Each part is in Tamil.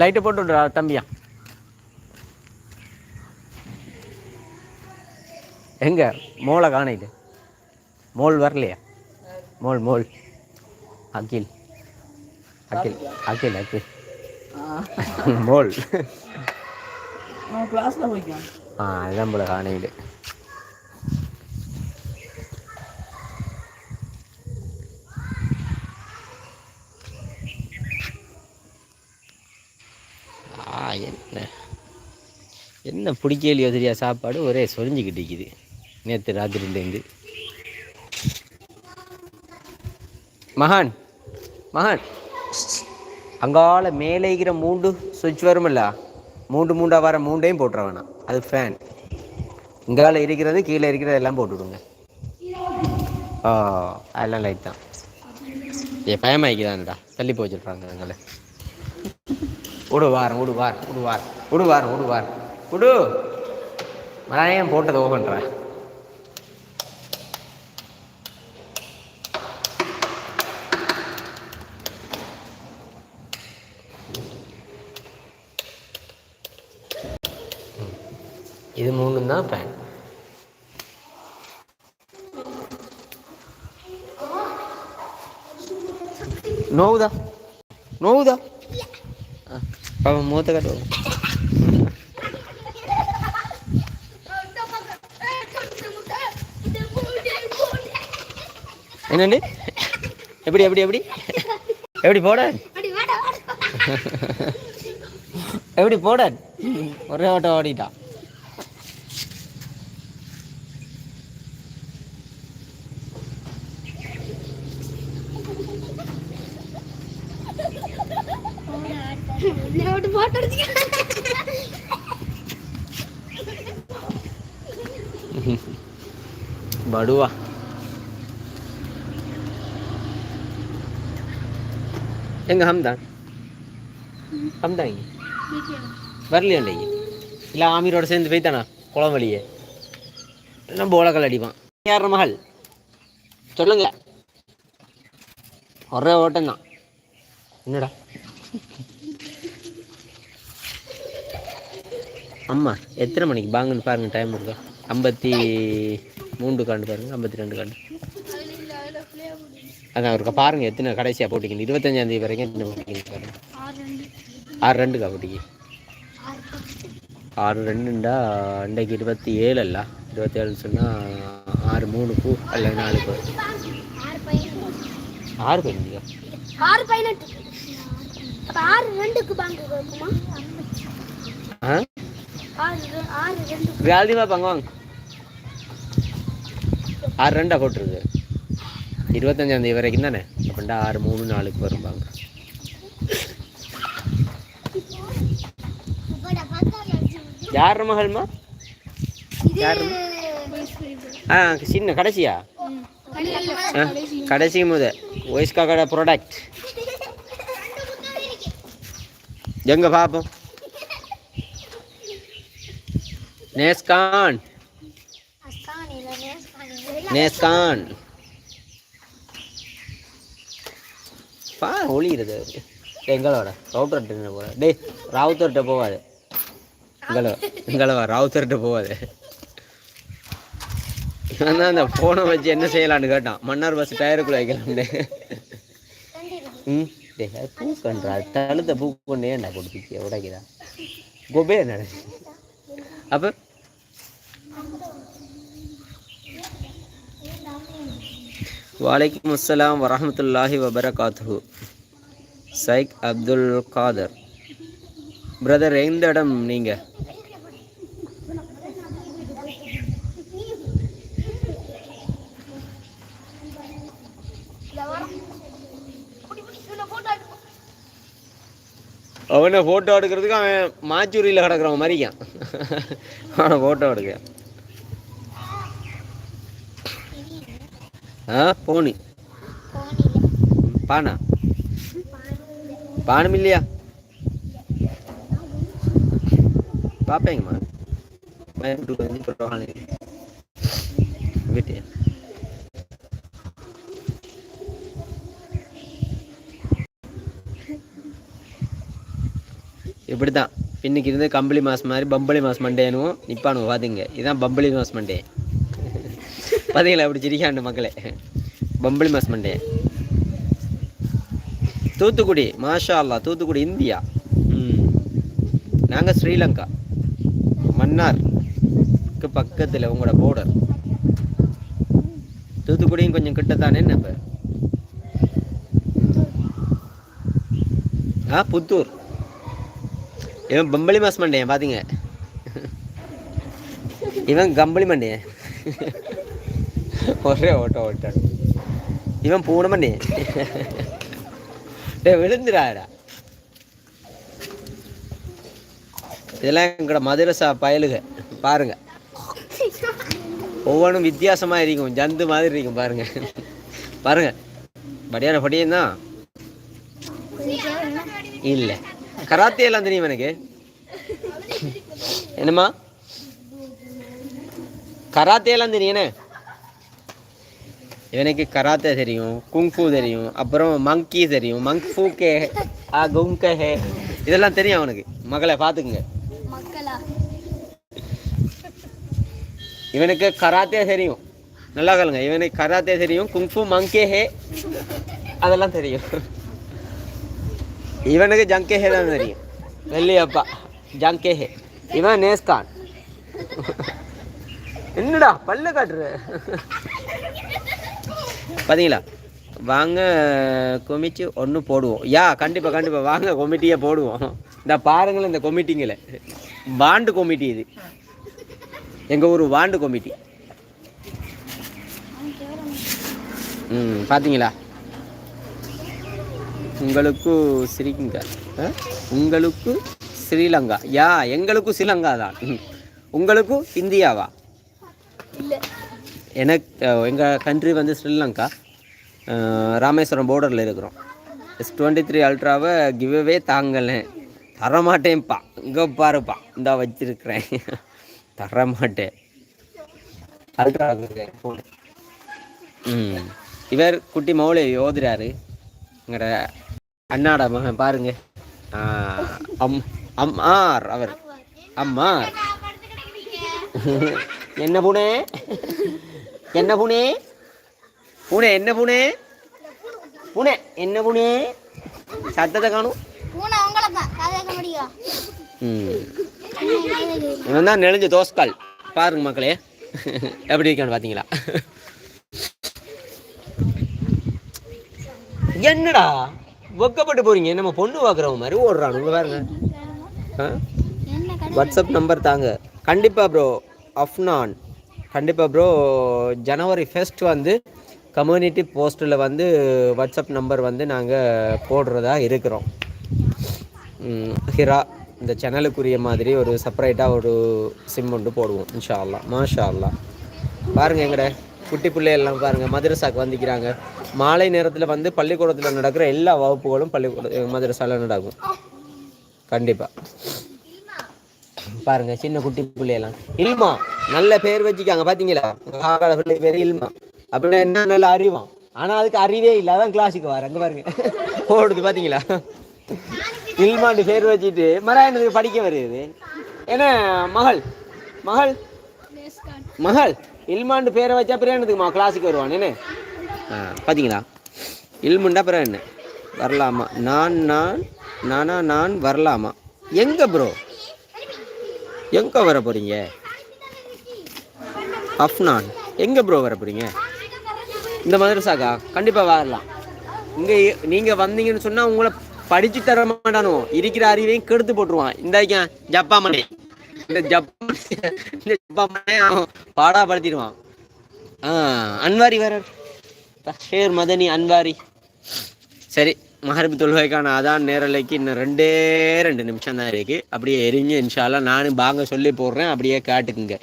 லைட்டை போட்டு விட்றா தம்பியா. எங்க? மோளை காணைது மோல் வரலையா? மோல் மோல் அகில். அகில் அகில் அகில். மோல் நான் கிளாஸ்ல போய்க்கான் ஆ அதுதான் போல காணைது ஆ என்ன என்ன பிடிக்கலையோ தெரியா சாப்பாடு ஒரே சொரிஞ்சுக்கிட்டு இருக்குது. நேற்று ராத்திரிலேருந்து மகான் மகான். அங்கால மேலே இருக்கிற மூண்டு சுவிட்ச் வருமில்ல? மூண்டு மூண்டா வர மூண்டையும் போட்டுற வேணாம். அது ஃபேன் இங்கால இருக்கிறது கீழே இருக்கிறது எல்லாம் போட்டு விடுங்க அதெல்லாம் லைட் தான். ஏ பயமாய்க்குதான்டா. தள்ளி போய் வச்சுருப்பாங்க எங்களை விடுவார் விடுவார் விடுவார் விடுவார் விடுவார் விடு மழையம் போட்டது ஓகன்றேன் இது மூணும் தான் ஃபேன் நோவுதா? நோவுதா? பாவம் மூத்த கட்டுவோம் என்னண்டு எப்படி எப்படி எப்படி? எப்படி போட? எப்படி போட? ஒரே ஓட்டம் ஓடிட்டான் போட்டோ எங்க ஹம்தான் ஹம்தான் இங்க வரலையா இல்லைங்க? இல்லை ஆமீரோட சேர்ந்து போய்த்தானா? குளம் வழியே. நம்ம உலகல் அடிப்பான். யார் மகள்? சொல்லுங்க. ஒரே ஓட்டம் தான் என்னடா? அம்மா எத்தனை மணிக்கு பாங்கன்னு பாருங்க டைம் இருக்கா ஐம்பத்தி மூன்று காண்டு பாருங்க ஐம்பத்தி ரெண்டு காண்டு. அதான் இருக்கா பாருங்க எத்தனை கடைசியாக போட்டிக்கணும் இருபத்தஞ்சாந்தேதி வரைக்கும் எத்தனை போட்டிக்கணும் பாருங்க ஆறு ரெண்டுக்கா போட்டிக்கு? ஆறு ரெண்டுண்டா? அன்றைக்கு இருபத்தி ஏழு அல்ல. இருபத்தி ஏழுன்னு சொன்னால் ஆறு மூணு பூ அல்ல நாலு பூ ஆறு பதினஞ்சா ஆறு பதினெட்டு. ஆறு ரெண்டுக்கு ஆ? ஆறு ரெண்டு பங்கு வாங்க. ஆறு ரெண்டா போட்டுருக்கு. இருபத்தஞ்சாந்தேதி வரைக்கும் தானே? அப்படின்டா ஆறு மூணு நாலுக்கு வரும்பாங்க. யார் மகள்மா? யார் ஆ சின்ன கடைசியா? ஆ கடைசி முத. ஒய்ஸ்கா கடை ப்ராடக்ட் எங்க பார்ப்போம் நேஸ்கான். நேஸ்கான். பா. ஒளிகிறது எங்களோட ரவுத்தர்கிட்ட போகிற டேய் ராவுத்தர்கிட்ட போகாது. எங்களோ எங்களவா ராவுத்தர்கிட்ட போகாது. நான் தான் அந்த ஃபோனை வச்சு என்ன செய்யலான்னு கேட்டான். மன்னார் பஸ் டயருக்குள்ளே வைக்கலாம்னு. ம் டேய் பூ பண்ணுறா தழுத்த பூ கொண்டு ஏன்டா கொடுத்துக்கிய உடைக்குதா? கோபே நட அப்போ? வலைக்கம் அஸ்லாம் வரமத்துல்லாஹி வபரகாத்து சைக் அப்துல் காதர். பிரதர் எந்த இடம் நீங்கள் அவனை ஃபோட்டோ எடுக்கிறதுக்கு அவன் மாச்சூரியில் கிடக்குறவன் மாதிரிக்கான். அவனை ஃபோட்டோ எடுக்க. ஆ போனி. பானா? பானம் இல்லையா? பார்ப்பேங்கம்மா வீட்டுக்கு வந்து பரவாயில்ல வீட்டு இப்படி தான் இன்னைக்கு இருந்து கம்பளி மாஸ் மாதிரி பம்பளி மாஸ் மண்டேனும் நிப்பானுங்க பார்த்துங்க இதுதான் பம்பளி மாஸ் மண்டே. பார்த்தீங்களா அப்படி சிரிக்காண்டு மக்களே. பம்பளி மாஸ் மண்டே. தூத்துக்குடி மாஷா அல்லா தூத்துக்குடி இந்தியா. ம். நாங்கள் ஸ்ரீலங்கா. மன்னார்க்கு பக்கத்தில் உங்களோட போர்டர் தூத்துக்குடியும் கொஞ்சம் கிட்ட தானே என்ன இப்போ? ஆ புத்தூர். இவன் பம்பளி மாஸ் மண்டையன் பார்த்தீங்க இவன் கம்பளி மண்டையன் ஒரே ஓட்ட ஓட்டான் இவன் போனமா நீ விழுந்துடாடா இதெல்லாம் எங்களோட மதுரசா பயலுக. பாருங்க. ஒவ்வொன்றும் வித்தியாசமா இருக்கும். ஜந்து மாதிரி இருக்கும் பாருங்க. பாருங்க. படியான படியன் தான். இல்லை. கராத்தே எல்லாம் தெரியும் எனக்கு? என்னம்மா? கராத்தே எல்லாம் தெரியும் எனக்கு கராத்தே தெரியும் குங்ஃபூ தெரியும் அப்புறம் மங்கி தெரியும் மங்க் ஃபூக்கே ஆ குங்க ஹே. இதெல்லாம் தெரியும் அவனுக்கு. மகளை பார்த்துக்குங்க. இவனுக்கு கராத்தே தெரியும். நல்லா கேளுங்க. இவனுக்கு கராத்தே தெரியும் குங்ஃபூ மங்கே ஹே. அதெல்லாம் தெரியும். இவனுக்கு ஜங்கே ஹே தான் தெரியும். வெள்ளி அப்பா ஜங்கே ஹே. இவன் நேஸ்கான். என்னடா பல்ல காட்டுற? பார்த்தீங்களா வாங்க கொமிச்சு ஒன்று போடுவோம். யா கண்டிப்பாக கண்டிப்பாக வாங்க கொமிட்டியை போடுவோம். இந்த பாருங்களேன் இந்த கொமிட்டிங்களை பாண்டு கொமிட்டி இது. எங்கள் ஊர் வாண்டு கொமிட்டி ம் பார்த்தீங்களா உங்களுக்கு ஸ்ரீலங்கா உங்களுக்கு ஸ்ரீலங்கா. யா எங்களுக்கும் ஸ்ரீலங்கா தான் உங்களுக்கும் இந்தியாவா? இல்லை. எனக்கு எங்கள் கண்ட்ரி வந்து ஸ்ரீலங்கா. ராமேஸ்வரம் பார்டரில் இருக்கிறோம். எஸ் டுவெண்ட்டி த்ரீ அல்ட்ராவை கிவ்வே தாங்கலை. தரமாட்டேன்ப்பா. இங்கே பாருப்பா. இந்தா வச்சிருக்கிறேன். தரமாட்டேன். அல்ட்ரா ம். இவர் குட்டி மௌளை ஓதுறாரு. எங்கட அண்ணாட மகன் பாருங்க. அம் அம்மார் அவர். அம்மார். என்ன பூனே? என்ன பூனே? பூனே என்ன பூனே? பூனே என்ன பூனே? சத்தத்தை காணும் இவன் தான் நெளிஞ்ச தோஸ்கால். பாருங்க மக்களே. எப்படி இருக்கான்னு பார்த்தீங்களா என்னடா? வெக்கப்பட்டு போறீங்க. நம்ம பொண்ணு பார்க்குறவங்க மாதிரி ஓடுறான். உங்க பாருங்க. வாட்ஸ்அப் நம்பர் தாங்க. கண்டிப்பாக ப்ரோ அஃப்னான் கண்டிப்பாக ப்ரோ ஜனவரி ஃபஸ்ட் வந்து கம்யூனிட்டி போஸ்ட்டில் வந்து வாட்ஸ்அப் நம்பர் வந்து நாங்கள் போடுறதா இருக்கிறோம். ஹிரா இந்த சேனலுக்குரிய மாதிரி ஒரு செப்பரேட்டாக ஒரு சிம் ஒன்று போடுவோம் இன்ஷா அல்லா மாஷா அல்லா பாருங்கள் எங்கட குட்டி பிள்ளையெல்லாம் பாருங்கள் மதரசாக்கு வந்திக்கிறாங்க. மாலை நேரத்தில் வந்து பள்ளிக்கூடத்தில் நடக்கிற எல்லா வகுப்புகளும் பள்ளிக்கூட மதரசாவில் நடக்கும். கண்டிப்பாக பாருங்க சின்ன குட்டி பிள்ளையெல்லாம். இல்மா நல்ல பேர் வச்சுக்காங்க பாத்தீங்களா? பிள்ளை பேர் இல்மா. அப்படின்னா என்ன நல்ல அறிவான் ஆனா அதுக்கு அறிவே இல்லை. அதான் கிளாஸுக்கு வர அங்க பாருங்க. ஓடுது பாத்தீங்களா? இல்மாண்டு பேர் வச்சுட்டு மராயனுக்கு படிக்க வருது. என்ன மகள்? மகள்? மகள்? இல்மாண்டு பேரை வச்சா பிரியாணத்துக்குமா கிளாஸுக்கு வருவான். என்ன? ஆ, பாத்தீங்களா? இல்முண்டா அப்புறம் என்ன? வரலாமா? நான் நான் நானா நான் வரலாமா? எங்க ப்ரோ எங்க வர போறீங்க? அஃப்னான். எங்க ப்ரோ வர போறீங்க? இந்த மதரசாக்கா கண்டிப்பா வரலாம். இங்க நீங்கள் நீங்க வந்தீங்கன்னு சொன்னா உங்களை படிச்சு தர மாட்டானோ? இருக்கிற அறிவையும் கெடுத்து போட்டுருவான். இந்த ஜப்பா இந்த ஜப்பான் இந்த ஜப்பா மணி பாடாப்படுத்திடுவான். ஆ அன்வாரி வர ஷேர் மதனி அன்வாரி. சரி. மகரிப்பு தொழுகைக்கான அதான் நேரலைக்கு இன்னும் ரெண்டே ரெண்டு நிமிஷம் தான் இருக்குது அப்படியே எரிஞ்சு இன்ஷால்லா நானும் பாங்க சொல்லி போடுறேன். அப்படியே காட்டுக்குங்க.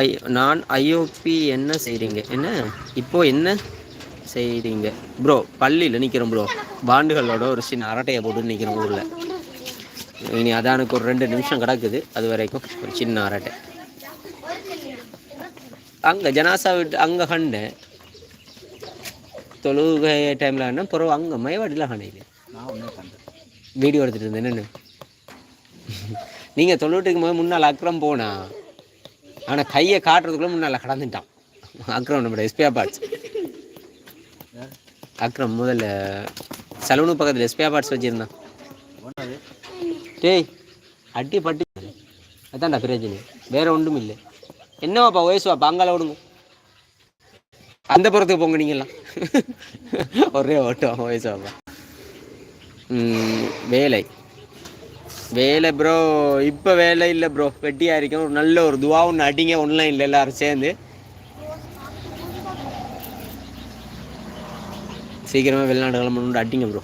ஐ நான் ஐஓபி என்ன செய்கிறீங்க என்ன? இப்போ என்ன செய்கிறீங்க ப்ரோ பள்ளியில் நிற்கிறோம் ப்ரோ. பாண்டுகளோட ஒரு சின்ன அரட்டையை போட்டு நிற்கிறோம் ஊரில். இனி அதானுக்கு ஒரு ரெண்டு நிமிஷம் கிடக்குது. அது வரைக்கும் ஒரு சின்ன அரட்டை. அங்கே ஜனாசா விட்டு அங்கே கண்டேன் தொழுகை டைமில் கண்டேன் பிறகு அங்கே மயவாடியில் கண்டையில் வீடியோ எடுத்துகிட்டு இருந்தேன் என்னென்னு நீங்கள் தொண்ணூற்றுக்கு போது முன்னால் அக்ரம் போனா ஆனால் கையை காட்டுறதுக்குள்ளே முன்னால் கடந்துட்டான் அக்ரம் நம்மளோட எஸ்பியா பார்ட்ஸ் அக்ரம் முதல்ல சலூனு பக்கத்தில் எஸ்பியா பார்ட்ஸ் வச்சுருந்தான் டேய் அட்டி பட்டி அதான்டா பிரச்சனை வேற ஒன்றும் இல்லை என்னவாப்பா வயசுவா பாங்கால அங்கால விடுங்க. அந்த புறத்துக்கு போங்க நீங்களாம் ஒரே ஓட்டம் வயசுவாப்பா ம், வேலை. வேலை ப்ரோ இப்போ வேலை இல்லை ப்ரோ வெட்டியாக இருக்கும் ஒரு நல்ல ஒரு துவா ஒன்று அடிங்க. ஒன்லைனில் எல்லாரும் சேர்ந்து. சீக்கிரமாக வெளிநாடு கிளம்பணுன்னு அடிங்க ப்ரோ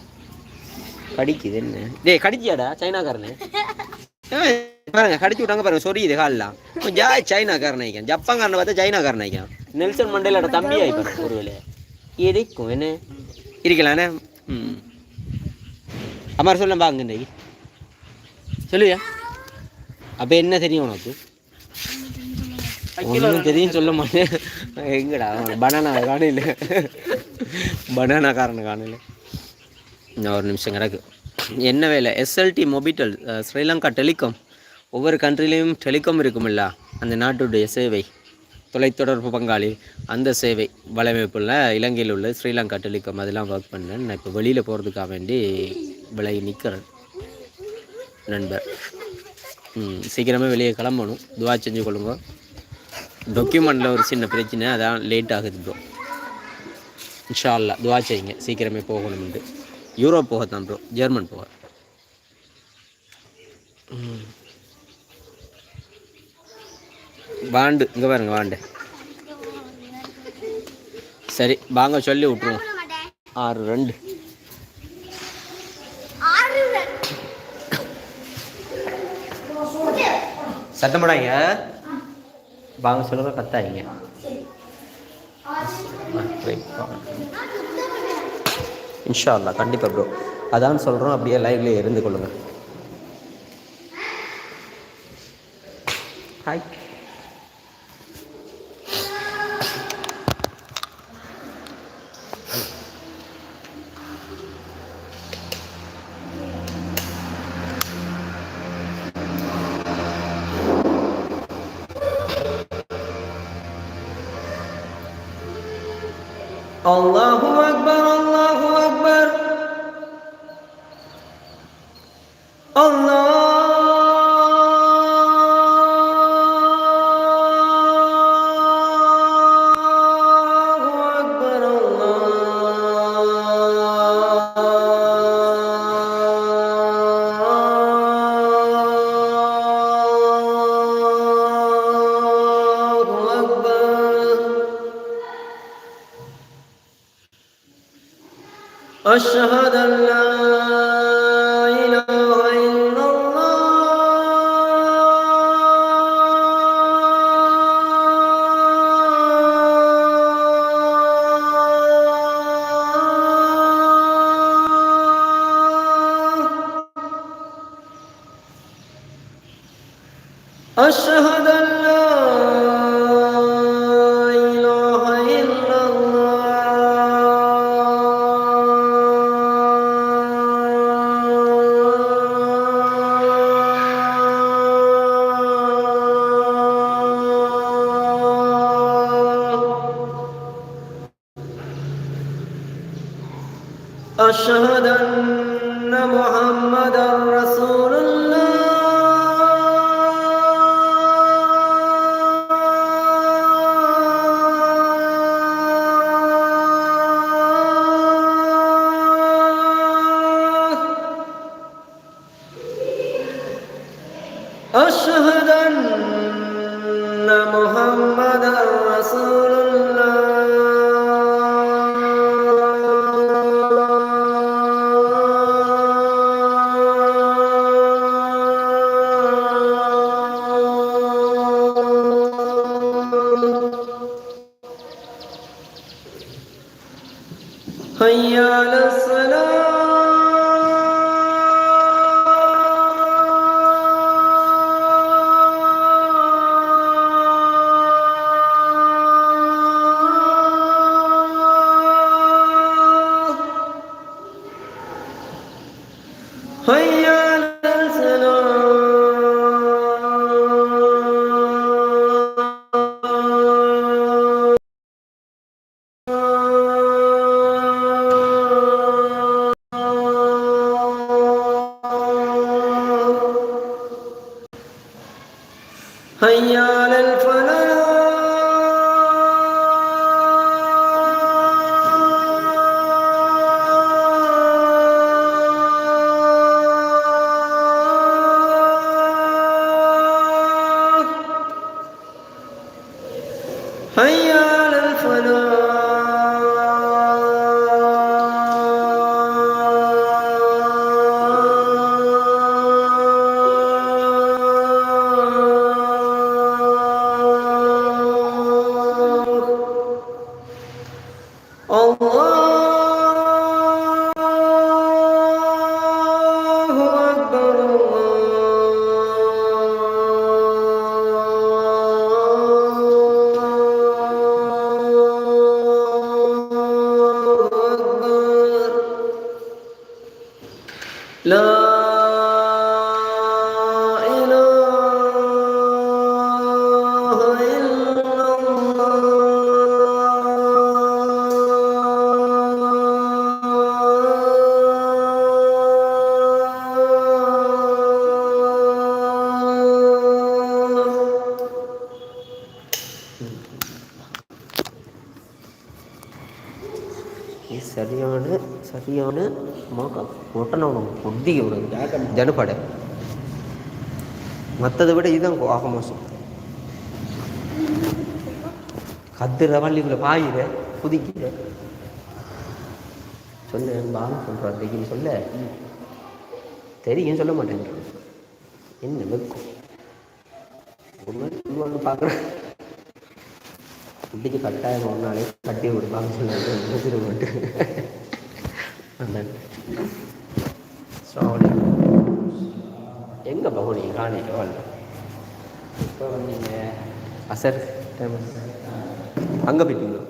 கடிக்குது என்ன? டேய் கடிச்சியாடா? சைனாக்காரனு. பாருங்க கடிச்சு விட்டாங்க பாருங்க சொரி இது கால்லாம் சைனா சைனாக்காரன் ஜப்பான் காரனை பார்த்தா சைனா ஆயிக்கான் நெல்சன் மண்டேலோட தம்பி ஆயிப்பாரு ஒருவேளை இருக்கும் என்ன? இருக்கலாண்ணே ம். அம்மா சொல்ல பாங்க இன்றைக்கு சொல்லுவியா அப்போ என்ன தெரியும் உனக்கு? ஒன்றும் தெரியும் சொல்ல மாட்டேன். எங்கடா பனானா காணையில் பனானா காரனை காணையில் இன்னும் ஒரு நிமிஷம் கிடக்கு. என்ன வேலை? எஸ்எல்டி மொபிட்டல் ஸ்ரீலங்கா டெலிகாம். ஒவ்வொரு கண்ட்ரிலையும் டெலிகாம் இருக்குமில்ல அந்த நாட்டுடைய சேவை. தொலைத்தொடர்பு பங்காளி அந்த சேவை வலையமைப்பில் இலங்கையில் உள்ள ஸ்ரீலங்கா டெலிகாம் அதெல்லாம் ஒர்க் பண்ணேன். நான் இப்போ வெளியில் போகிறதுக்காக வேண்டி விலகி நிற்கிறேன் நண்பர். சீக்கிரமே வெளியே கிளம்பணும். துவா செஞ்சு கொள்ளுங்க. டாக்குமெண்ட்டில் ஒரு சின்ன பிரச்சனை அதான் லேட் ஆகுது ப்ரோ இன்ஷா அல்லா துவா செய்யுங்க. சீக்கிரமே போகணும்ட்டு யூரோப் போகத்தான் ப்ரோ ஜெர்மன் போக. வாண்டு இங்கே பாருங்க வாண்டு. சரி வாங்க சொல்லி விட்ருவோம் ஆறு ரெண்டு. சத்தம் போடாங்க வாங்க சொல்லுங்க கத்தாதீங்க. இன்ஷா அல்லா கண்டிப்பாக ப்ரோ அதான் சொல்கிறோம் அப்படியே லைவ்ல இருந்து கொள்ளுங்கள் ஹாய் أشهد أن 欢迎 சரியான சரியான மோகம். ஒட்டணும் ஒட்டிக்க விடுங்க ஜனப்படை மற்றதை விட இதுதான் ஆக மோசம். கத்துற வள்ளிக்குள்ள பாயிற குதிக்கிற சொல்ல பாலு சொல்கிறான் தெரியும் சொல்ல. தெரியும் சொல்ல மாட்டேங்கிறான் என்ன வெக்கம். பார்க்குறேன். குட்டிக்கு கட்டாயம் ஒரு நாளே கட்டி விடுப்பாங்க சொன்னாங்க போட்டு. சாரி எங்கே பகுனி? காணிக்க வரல இப்போ வந்தீங்க. அசர். டைம் அங்கே போயிட்டீங்களா?